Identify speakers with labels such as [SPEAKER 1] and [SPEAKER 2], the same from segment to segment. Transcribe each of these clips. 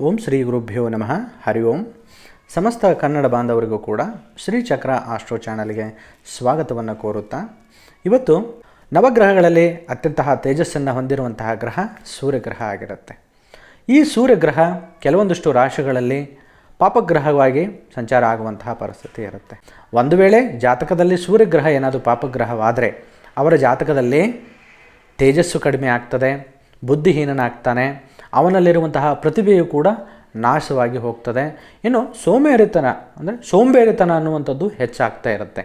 [SPEAKER 1] ಓಂ ಶ್ರೀ ಗುರುಭ್ಯೋ ನಮಃ. ಹರಿ ಓಂ. ಸಮಸ್ತ ಕನ್ನಡ ಬಾಂಧವರಿಗೂ ಕೂಡ ಶ್ರೀ ಚಕ್ರ ಆಸ್ಟ್ರೋ ಚಾನಲ್ಗೆ ಸ್ವಾಗತವನ್ನು ಕೋರುತ್ತಾ, ಇವತ್ತು ನವಗ್ರಹಗಳಲ್ಲಿ ಅತ್ಯಂತಹ ತೇಜಸ್ಸನ್ನು ಹೊಂದಿರುವಂತಹ ಗ್ರಹ ಸೂರ್ಯಗ್ರಹ ಆಗಿರುತ್ತೆ. ಈ ಸೂರ್ಯಗ್ರಹ ಕೆಲವೊಂದಷ್ಟು ರಾಶಿಗಳಲ್ಲಿ ಪಾಪಗ್ರಹವಾಗಿ ಸಂಚಾರ ಆಗುವಂತಹ ಪರಿಸ್ಥಿತಿ ಇರುತ್ತೆ. ಒಂದು ವೇಳೆ ಜಾತಕದಲ್ಲಿ ಸೂರ್ಯಗ್ರಹ ಏನಾದರೂ ಪಾಪಗ್ರಹವಾದರೆ, ಅವರ ಜಾತಕದಲ್ಲಿ ತೇಜಸ್ಸು ಕಡಿಮೆ ಆಗ್ತದೆ. ಬುದ್ಧಿಹೀನನಾಗ್ತಾನೆ. ಅವನಲ್ಲಿರುವಂತಹ ಪ್ರತಿಭೆಯು ಕೂಡ ನಾಶವಾಗಿ ಹೋಗ್ತದೆ. ಇನ್ನು ಸೋಮೇರಿತನ ಅಂದರೆ ಸೋಂಬೇರಿತನ ಅನ್ನುವಂಥದ್ದು ಹೆಚ್ಚಾಗ್ತಾ ಇರುತ್ತೆ.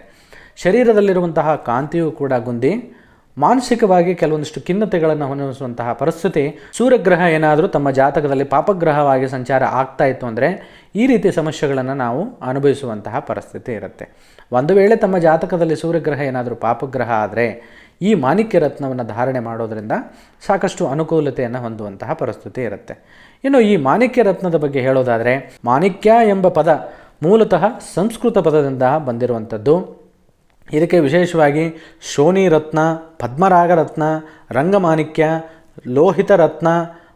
[SPEAKER 1] ಶರೀರದಲ್ಲಿರುವಂತಹ ಕಾಂತಿಯು ಕೂಡ ಗುಂದಿ. ಮಾನಸಿಕವಾಗಿ ಕೆಲವೊಂದಿಷ್ಟು ಖಿನ್ನತೆಗಳನ್ನು ಹೊಂದಿಸುವಂತಹ ಪರಿಸ್ಥಿತಿ. ಸೂರ್ಯಗ್ರಹ ಏನಾದರೂ ತಮ್ಮ ಜಾತಕದಲ್ಲಿ ಪಾಪಗ್ರಹವಾಗಿ ಸಂಚಾರ ಆಗ್ತಾ ಇತ್ತು ಅಂದರೆ ಈ ರೀತಿ ಸಮಸ್ಯೆಗಳನ್ನು ನಾವು ಅನುಭವಿಸುವಂತಹ ಪರಿಸ್ಥಿತಿ ಇರುತ್ತೆ. ಒಂದು ವೇಳೆ ತಮ್ಮ ಜಾತಕದಲ್ಲಿ ಸೂರ್ಯಗ್ರಹ ಏನಾದರೂ ಪಾಪಗ್ರಹ ಆದರೆ ಈ ಮಾಣಿಕ್ಯ ರತ್ನವನ್ನು ಧಾರಣೆ ಮಾಡೋದರಿಂದ ಸಾಕಷ್ಟು ಅನುಕೂಲತೆಯನ್ನು ಹೊಂದುವಂತಹ ಪರಿಸ್ಥಿತಿ ಇರುತ್ತೆ. ಇನ್ನು ಈ ಮಾಣಿಕ್ಯ ರತ್ನದ ಬಗ್ಗೆ ಹೇಳೋದಾದರೆ, ಮಾಣಿಕ್ಯ ಎಂಬ ಪದ ಮೂಲತಃ ಸಂಸ್ಕೃತ ಪದದಿಂದ ಬಂದಿರುವಂಥದ್ದು. ಇದಕ್ಕೆ ವಿಶೇಷವಾಗಿ ಶೋನಿ ರತ್ನ, ಪದ್ಮರಾಗ ರತ್ನ, ರಂಗಮಾಣಿಕ್ಯ, ಲೋಹಿತ ರತ್ನ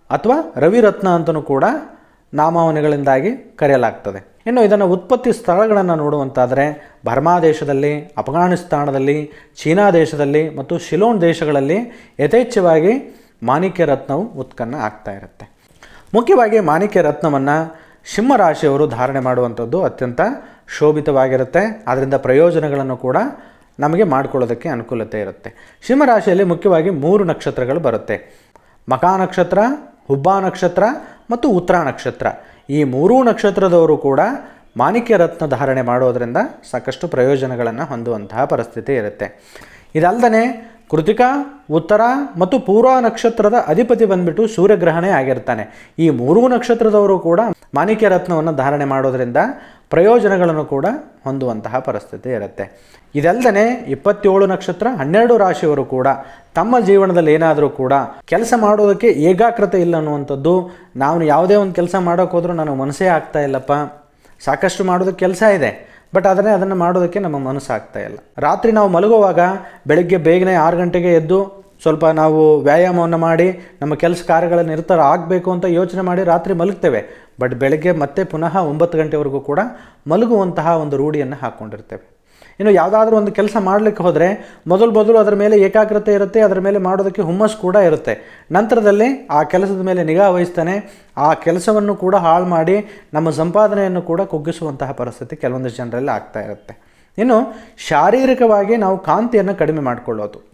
[SPEAKER 1] ಅಥವಾ ರವಿರತ್ನ ಅಂತಲೂ ಕೂಡ ನಾಮಾವನೆಗಳಿಂದಾಗಿ ಕರೆಯಲಾಗ್ತದೆ. ಇನ್ನು ಇದನ್ನು ಉತ್ಪತ್ತಿ ಸ್ಥಳಗಳನ್ನು ನೋಡುವಂತಾದರೆ ಬರ್ಮಾ ದೇಶದಲ್ಲಿ, ಅಫ್ಘಾನಿಸ್ತಾನದಲ್ಲಿ, ಚೀನಾ ದೇಶದಲ್ಲಿ ಮತ್ತು ಶಿಲೋನ್ ದೇಶಗಳಲ್ಲಿ ಯಥೇಚ್ಛವಾಗಿ ಮಾಣಿಕ್ಯ ರತ್ನವು ಉತ್ಪನ್ನ ಆಗ್ತಾ ಇರುತ್ತೆ. ಮುಖ್ಯವಾಗಿ ಮಾಣಿಕ್ಯ ರತ್ನವನ್ನು ಸಿಂಹರಾಶಿಯವರು ಧಾರಣೆ ಮಾಡುವಂಥದ್ದು ಅತ್ಯಂತ ಶೋಭಿತವಾಗಿರುತ್ತೆ. ಅದರಿಂದ ಪ್ರಯೋಜನಗಳನ್ನು ಕೂಡ ನಮಗೆ ಮಾಡಿಕೊಳ್ಳೋದಕ್ಕೆ ಅನುಕೂಲತೆ ಇರುತ್ತೆ. ಸಿಂಹರಾಶಿಯಲ್ಲಿ ಮುಖ್ಯವಾಗಿ ಮೂರು ನಕ್ಷತ್ರಗಳು ಬರುತ್ತೆ. ಮಕಾ ನಕ್ಷತ್ರ ಹುಬ್ಬಾ ನಕ್ಷತ್ರ ಮತ್ತು ಉತ್ತರ ನಕ್ಷತ್ರ. ಈ ಮೂರೂ ನಕ್ಷತ್ರದವರು ಕೂಡ ಮಾಣಿಕ್ಯ ರತ್ನ ಧಾರಣೆ ಮಾಡೋದರಿಂದ ಸಾಕಷ್ಟು ಪ್ರಯೋಜನಗಳನ್ನು ಹೊಂದುವಂತಹ ಪರಿಸ್ಥಿತಿ ಇರುತ್ತೆ. ಇದಲ್ಲದೆ ಕೃತಿಕ, ಉತ್ತರ ಮತ್ತು ಪೂರ್ವ ನಕ್ಷತ್ರದ ಅಧಿಪತಿ ಬಂದ್ಬಿಟ್ಟು ಸೂರ್ಯಗ್ರಹಣೆ ಆಗಿರ್ತಾನೆ. ಈ ಮೂರೂ ನಕ್ಷತ್ರದವರು ಕೂಡ ಮಾಣಿಕ್ಯ ರತ್ನವನ್ನು ಧಾರಣೆ ಮಾಡೋದರಿಂದ ಪ್ರಯೋಜನಗಳನ್ನು ಕೂಡ ಹೊಂದುವಂತಹ ಪರಿಸ್ಥಿತಿ ಇರುತ್ತೆ. ಇದಲ್ಲದೆ ಇಪ್ಪತ್ತೇಳು ನಕ್ಷತ್ರ ಹನ್ನೆರಡು ರಾಶಿಯವರು ಕೂಡ ತಮ್ಮ ಜೀವನದಲ್ಲಿ ಏನಾದರೂ ಕೂಡ ಕೆಲಸ ಮಾಡೋದಕ್ಕೆ ಏಕಾಗ್ರತೆ ಇಲ್ಲ ಅನ್ನುವಂಥದ್ದು ನಾವು ಯಾವುದೇ ಒಂದು ಕೆಲಸ ಮಾಡೋಕ್ಕೆ ಹೋದರೂ ನನಗೆ ಮನಸ್ಸೇ ಆಗ್ತಾ ಇಲ್ಲಪ್ಪ. ಸಾಕಷ್ಟು ಮಾಡೋದಕ್ಕೆ ಕೆಲಸ ಇದೆ, ಬಟ್ ಆದರೆ ಅದನ್ನು ಮಾಡೋದಕ್ಕೆ ನಮ್ಮ ಮನಸ್ಸು ಆಗ್ತಾ ಇಲ್ಲ. ರಾತ್ರಿ ನಾವು ಮಲಗುವಾಗ ಬೆಳಗ್ಗೆ ಬೇಗನೆ ಆರು ಗಂಟೆಗೆ ಎದ್ದು ಸ್ವಲ್ಪ ನಾವು ವ್ಯಾಯಾಮವನ್ನು ಮಾಡಿ, ನಮ್ಮ ಕೆಲಸ ಕಾರ್ಯಗಳ ನಿರ್ಧಾರ ಆಗಬೇಕು ಅಂತ ಯೋಚನೆ ಮಾಡಿ ರಾತ್ರಿ ಮಲಗ್ತೇವೆ. ಬಟ್ ಬೆಳಗ್ಗೆ ಮತ್ತೆ ಪುನಃ ಒಂಬತ್ತು ಗಂಟೆವರೆಗೂ ಕೂಡ ಮಲಗುವಂತಹ ಒಂದು ರೂಢಿಯನ್ನು ಹಾಕ್ಕೊಂಡಿರ್ತೇವೆ ಇನ್ನು ಯಾವುದಾದ್ರೂ ಒಂದು ಕೆಲಸ ಮಾಡಲಿಕ್ಕೆ ಹೋದರೆ ಮೊದಲು ಮೊದಲು ಅದರ ಮೇಲೆ ಏಕಾಗ್ರತೆ ಇರುತ್ತೆ, ಅದರ ಮೇಲೆ ಮಾಡೋದಕ್ಕೆ ಹುಮ್ಮಸ್ಸು ಕೂಡ ಇರುತ್ತೆ. ನಂತರದಲ್ಲಿ ಆ ಕೆಲಸದ ಮೇಲೆ ನಿಗಾ ವಹಿಸ್ತಾನೆ, ಆ ಕೆಲಸವನ್ನು ಕೂಡ ಹಾಳು ಮಾಡಿ ನಮ್ಮ ಸಂಪಾದನೆಯನ್ನು ಕೂಡ ಕುಗ್ಗಿಸುವಂತಹ ಪರಿಸ್ಥಿತಿ ಕೆಲವೊಂದು ಜನರಲ್ಲಿ ಆಗ್ತಾ ಇರುತ್ತೆ. ಇನ್ನು ಶಾರೀರಿಕವಾಗಿ ನಾವು ಕಾಂತಿಯನ್ನು ಕಡಿಮೆ ಮಾಡಿಕೊಳ್ಳೋದು.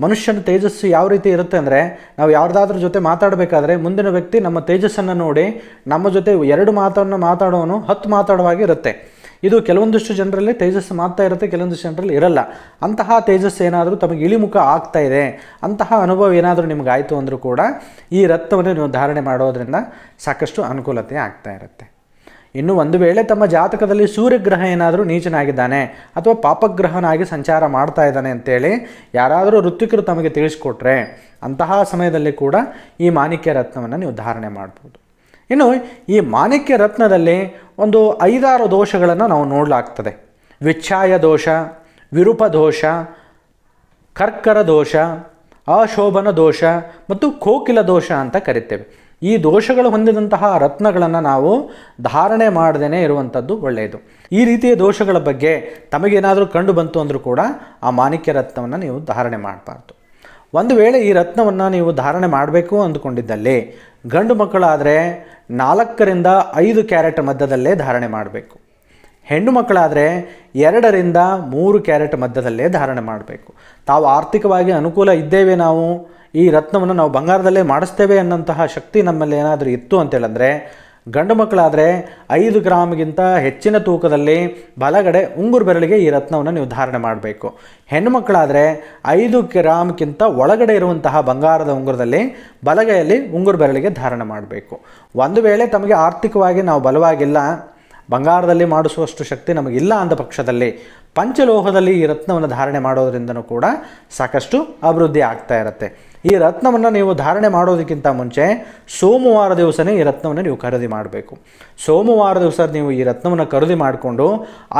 [SPEAKER 1] ಮನುಷ್ಯನ ತೇಜಸ್ಸು ಯಾವ ರೀತಿ ಇರುತ್ತೆ ಅಂದರೆ ನಾವು ಯಾರ್ದಾದ್ರ ಜೊತೆ ಮಾತಾಡಬೇಕಾದ್ರೆ ಮುಂದಿನ ವ್ಯಕ್ತಿ ನಮ್ಮ ತೇಜಸ್ಸನ್ನು ನೋಡಿ ನಮ್ಮ ಜೊತೆ ಎರಡು ಮಾತನ್ನು ಮಾತಾಡೋನು ಹತ್ತು ಮಾತಾಡುವಾಗೆ ಇರುತ್ತೆ. ಇದು ಕೆಲವೊಂದಿಷ್ಟು ಜನರಲ್ಲಿ ತೇಜಸ್ಸು ಮಾತಾ ಇರುತ್ತೆ, ಕೆಲವೊಂದಿಷ್ಟು ಜನರಲ್ಲಿ ಇರಲ್ಲ. ಅಂತಹ ತೇಜಸ್ಸು ಏನಾದರೂ ತಮಗೆ ಇಳಿಮುಖ ಆಗ್ತಾ ಇದೆ, ಅಂತಹ ಅನುಭವ ಏನಾದರೂ ನಿಮಗಾಯಿತು ಅಂದರೂ ಕೂಡ ಈ ರಕ್ತವನ್ನು ನೀವು ಧಾರಣೆ ಮಾಡೋದರಿಂದ ಸಾಕಷ್ಟು ಅನುಕೂಲತೆ ಆಗ್ತಾ ಇರುತ್ತೆ. ಇನ್ನು ಒಂದು ವೇಳೆ ತಮ್ಮ ಜಾತಕದಲ್ಲಿ ಸೂರ್ಯಗ್ರಹ ಏನಾದರೂ ನೀಚನಾಗಿದ್ದಾನೆ ಅಥವಾ ಪಾಪಗ್ರಹನಾಗಿ ಸಂಚಾರ ಮಾಡ್ತಾ ಇದ್ದಾನೆ ಅಂತೇಳಿ ಯಾರಾದರೂ ಋತ್ವಿಕರು ತಮಗೆ ತಿಳಿಸ್ಕೊಟ್ರೆ ಅಂತಹ ಸಮಯದಲ್ಲಿ ಕೂಡ ಈ ಮಾಣಿಕ್ಯ ರತ್ನವನ್ನು ನೀವು ಧಾರಣೆ ಮಾಡ್ಬೋದು. ಇನ್ನು ಈ ಮಾಣಿಕ್ಯ ರತ್ನದಲ್ಲಿ ಒಂದು ಐದಾರು ದೋಷಗಳನ್ನು ನಾವು ನೋಡಲಾಗ್ತದೆ. ವಿಚ್ಛಾಯ ದೋಷ, ವಿರೂಪ ದೋಷ, ಕರ್ಕರ ದೋಷ, ಅಶೋಭನ ದೋಷ ಮತ್ತು ಕೋಕಿಲ ದೋಷ ಅಂತ ಕರಿತೇವೆ. ಈ ದೋಷಗಳು ಹೊಂದಿದಂತಹ ರತ್ನಗಳನ್ನು ನಾವು ಧಾರಣೆ ಮಾಡದೇ ಇರುವಂಥದ್ದು ಒಳ್ಳೆಯದು. ಈ ರೀತಿಯ ದೋಷಗಳ ಬಗ್ಗೆ ತಮಗೇನಾದರೂ ಕಂಡು ಬಂತು ಅಂದರೂ ಕೂಡ ಆ ಮಾಣಿಕ್ಯ ರತ್ನವನ್ನು ನೀವು ಧಾರಣೆ ಮಾಡಬಾರ್ದು. ಒಂದು ವೇಳೆ ಈ ರತ್ನವನ್ನು ನೀವು ಧಾರಣೆ ಮಾಡಬೇಕು ಅಂದುಕೊಂಡಿದ್ದಲ್ಲಿ, ಗಂಡು ಮಕ್ಕಳಾದರೆ ನಾಲ್ಕರಿಂದ ಐದು ಕ್ಯಾರೆಟ್ ಮಧ್ಯದಲ್ಲೇ ಧಾರಣೆ ಮಾಡಬೇಕು. ಹೆಣ್ಣು ಮಕ್ಕಳಾದರೆ ಎರಡರಿಂದ ಮೂರು ಕ್ಯಾರೆಟ್ ಮಧ್ಯದಲ್ಲೇ ಧಾರಣೆ ಮಾಡಬೇಕು. ತಾವು ಆರ್ಥಿಕವಾಗಿ ಅನುಕೂಲ ಇದ್ದೇವೆ ನಾವು, ಈ ರತ್ನವನ್ನು ನಾವು ಬಂಗಾರದಲ್ಲೇ ಮಾಡಿಸ್ತೇವೆ ಅನ್ನೋಂತಹ ಶಕ್ತಿ ನಮ್ಮಲ್ಲಿ ಏನಾದರೂ ಇತ್ತು ಅಂತೇಳಂದರೆ, ಗಂಡು ಮಕ್ಕಳಾದರೆ ಐದು ಗ್ರಾಮ್ಗಿಂತ ಹೆಚ್ಚಿನ ತೂಕದಲ್ಲಿ ಬಲಗಡೆ ಉಂಗುರು ಬೆರಳಿಗೆ ಈ ರತ್ನವನ್ನು ನೀವು ಧಾರಣೆ ಮಾಡಬೇಕು. ಹೆಣ್ಣು ಮಕ್ಕಳಾದರೆ ಐದು ಗ್ರಾಮ್ಗಿಂತ ಒಳಗಡೆ ಇರುವಂತಹ ಬಂಗಾರದ ಉಂಗುರದಲ್ಲಿ ಬಲಗೈಯಲ್ಲಿ ಉಂಗುರು ಬೆರಳಿಗೆ ಧಾರಣೆ ಮಾಡಬೇಕು. ಒಂದು ವೇಳೆ ತಮಗೆ ಆರ್ಥಿಕವಾಗಿ ನಾವು ಬಲವಾಗಿಲ್ಲ ಬಂಗಾರದಲ್ಲಿ ಮಾಡಿಸುವಷ್ಟು ಶಕ್ತಿ ನಮಗಿಲ್ಲ ಅಂದ ಪಕ್ಷದಲ್ಲಿ ಪಂಚಲೋಹದಲ್ಲಿ ಈ ರತ್ನವನ್ನು ಧಾರಣೆ ಮಾಡೋದರಿಂದನೂ ಕೂಡ ಸಾಕಷ್ಟು ಅಭಿವೃದ್ಧಿ ಆಗ್ತಾ ಇರುತ್ತೆ. ಈ ರತ್ನವನ್ನು ನೀವು ಧಾರಣೆ ಮಾಡೋದಕ್ಕಿಂತ ಮುಂಚೆ ಸೋಮವಾರ ದಿವಸನೇ ಈ ರತ್ನವನ್ನು ನೀವು ಖರೀದಿ ಮಾಡಬೇಕು. ಸೋಮವಾರ ದಿವಸ ನೀವು ಈ ರತ್ನವನ್ನು ಖರೀದಿ ಮಾಡಿಕೊಂಡು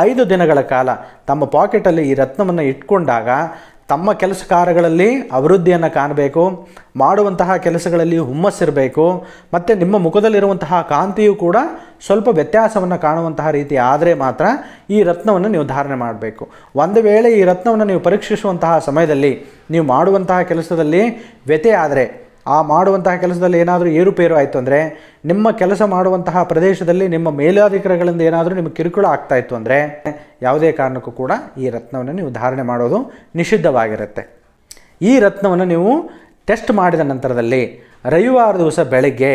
[SPEAKER 1] ಐದು ದಿನಗಳ ಕಾಲ ತಮ್ಮ ಪಾಕೆಟಲ್ಲಿ ಈ ರತ್ನವನ್ನು ಇಟ್ಕೊಂಡಾಗ ತಮ್ಮ ಕೆಲಸ ಕಾರ್ಯಗಳಲ್ಲಿ ಅಭಿವೃದ್ಧಿಯನ್ನು ಕಾಣಬೇಕು, ಮಾಡುವಂತಹ ಕೆಲಸಗಳಲ್ಲಿ ಹುಮ್ಮಸ್ಸಿರಬೇಕು, ಮತ್ತು ನಿಮ್ಮ ಮುಖದಲ್ಲಿರುವಂತಹ ಕಾಂತಿಯು ಕೂಡ ಸ್ವಲ್ಪ ವ್ಯತ್ಯಾಸವನ್ನು ಕಾಣುವಂತಹ ರೀತಿ ಆದರೆ ಮಾತ್ರ ಈ ರತ್ನವನ್ನು ನೀವು ಧಾರಣೆ ಮಾಡಬೇಕು. ಒಂದು ವೇಳೆ ಈ ರತ್ನವನ್ನು ನೀವು ಪರೀಕ್ಷಿಸುವಂತಹ ಸಮಯದಲ್ಲಿ ನೀವು ಮಾಡುವಂತಹ ಕೆಲಸದಲ್ಲಿ ವ್ಯತೆ ಆದರೆ ಆ ಮಾಡುವಂತಹ ಕೆಲಸದಲ್ಲಿ ಏನಾದರೂ ಏರುಪೇರು ಆಯಿತು ಅಂದರೆ, ನಿಮ್ಮ ಕೆಲಸ ಮಾಡುವಂತಹ ಪ್ರದೇಶದಲ್ಲಿ ನಿಮ್ಮ ಮೇಲಾಧಿಕಾರಿಗಳಿಂದ ಏನಾದರೂ ನಿಮಗೆ ಕಿರುಕುಳ ಆಗ್ತಾ ಇತ್ತು ಅಂದರೆ, ಯಾವುದೇ ಕಾರಣಕ್ಕೂ ಕೂಡ ಈ ರತ್ನವನ್ನು ನೀವು ಧಾರಣೆ ಮಾಡೋದು ನಿಷಿದ್ಧವಾಗಿರುತ್ತೆ. ಈ ರತ್ನವನ್ನು ನೀವು ಟೆಸ್ಟ್ ಮಾಡಿದ ನಂತರದಲ್ಲಿ ರವಿವಾರ ದಿವಸ ಬೆಳಗ್ಗೆ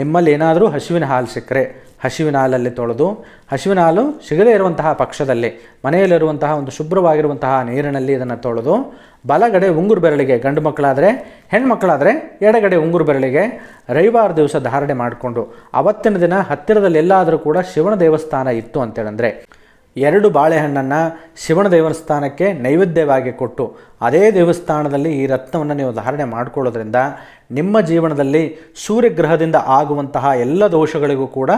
[SPEAKER 1] ನಿಮ್ಮಲ್ಲಿ ಏನಾದರೂ ಹಸುವಿನ ಹಾಲು ಸಿಕ್ಕರೆ, ಹಸುವಿನ ಹಾಲಲ್ಲಿ ತೊಳೆದು, ಹಸುವಿನ ಹಾಲು ಸಿಗದೇ ಇರುವಂತಹ ಪಕ್ಷದಲ್ಲಿ ಮನೆಯಲ್ಲಿರುವಂತಹ ಒಂದು ಶುಭ್ರವಾಗಿರುವಂತಹ ನೀರಿನಲ್ಲಿ ಇದನ್ನು ತೊಳೆದು ಬಲಗಡೆ ಉಂಗುರು ಬೆರಳಿಗೆ ಗಂಡು ಮಕ್ಕಳಾದರೆ ಹೆಣ್ಮಕ್ಕಳಾದರೆ ಎಡಗಡೆ ಉಂಗುರು ಬೆರಳಿಗೆ ರವಿವಾರ ದಿವಸ ಧಾರಣೆ ಮಾಡಿಕೊಂಡು ಅವತ್ತಿನ ದಿನ ಹತ್ತಿರದಲ್ಲೆಲ್ಲಾದರೂ ಕೂಡ ಶಿವನ ದೇವಸ್ಥಾನ ಇತ್ತು ಅಂತೇಳಂದರೆ. ಎರಡು ಬಾಳೆಹಣ್ಣನ್ನು ಶಿವನ ದೇವಸ್ಥಾನಕ್ಕೆ ನೈವೇದ್ಯವಾಗಿ ಕೊಟ್ಟು ಅದೇ ದೇವಸ್ಥಾನದಲ್ಲಿ ಈ ರತ್ನವನ್ನು ನೀವು ಧಾರಣೆ ಮಾಡಿಕೊಳ್ಳೋದ್ರಿಂದ ನಿಮ್ಮ ಜೀವನದಲ್ಲಿ ಸೂರ್ಯಗ್ರಹದಿಂದ ಆಗುವಂತಹ ಎಲ್ಲ ದೋಷಗಳಿಗೂ ಕೂಡ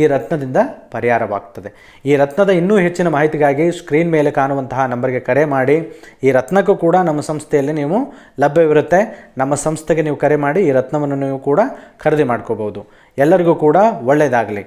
[SPEAKER 1] ಈ ರತ್ನದಿಂದ ಪರಿಹಾರವಾಗ್ತದೆ. ಈ ರತ್ನದ ಇನ್ನೂ ಹೆಚ್ಚಿನ ಮಾಹಿತಿಗಾಗಿ ಸ್ಕ್ರೀನ್ ಮೇಲೆ ಕಾಣುವಂತಹ ನಂಬರ್ಗೆ ಕರೆ ಮಾಡಿ. ಈ ರತ್ನಕ್ಕೂ ಕೂಡ ನಮ್ಮ ಸಂಸ್ಥೆಯಲ್ಲಿ ನೀವು ಲಭ್ಯವಿರುತ್ತೆ. ನಮ್ಮ ಸಂಸ್ಥೆಗೆ ನೀವು ಕರೆ ಮಾಡಿ ಈ ರತ್ನವನ್ನು ನೀವು ಕೂಡ ಖರೀದಿ ಮಾಡ್ಕೋಬೋದು ಎಲ್ಲರಿಗೂ ಕೂಡ ಒಳ್ಳೆಯದಾಗಲಿ.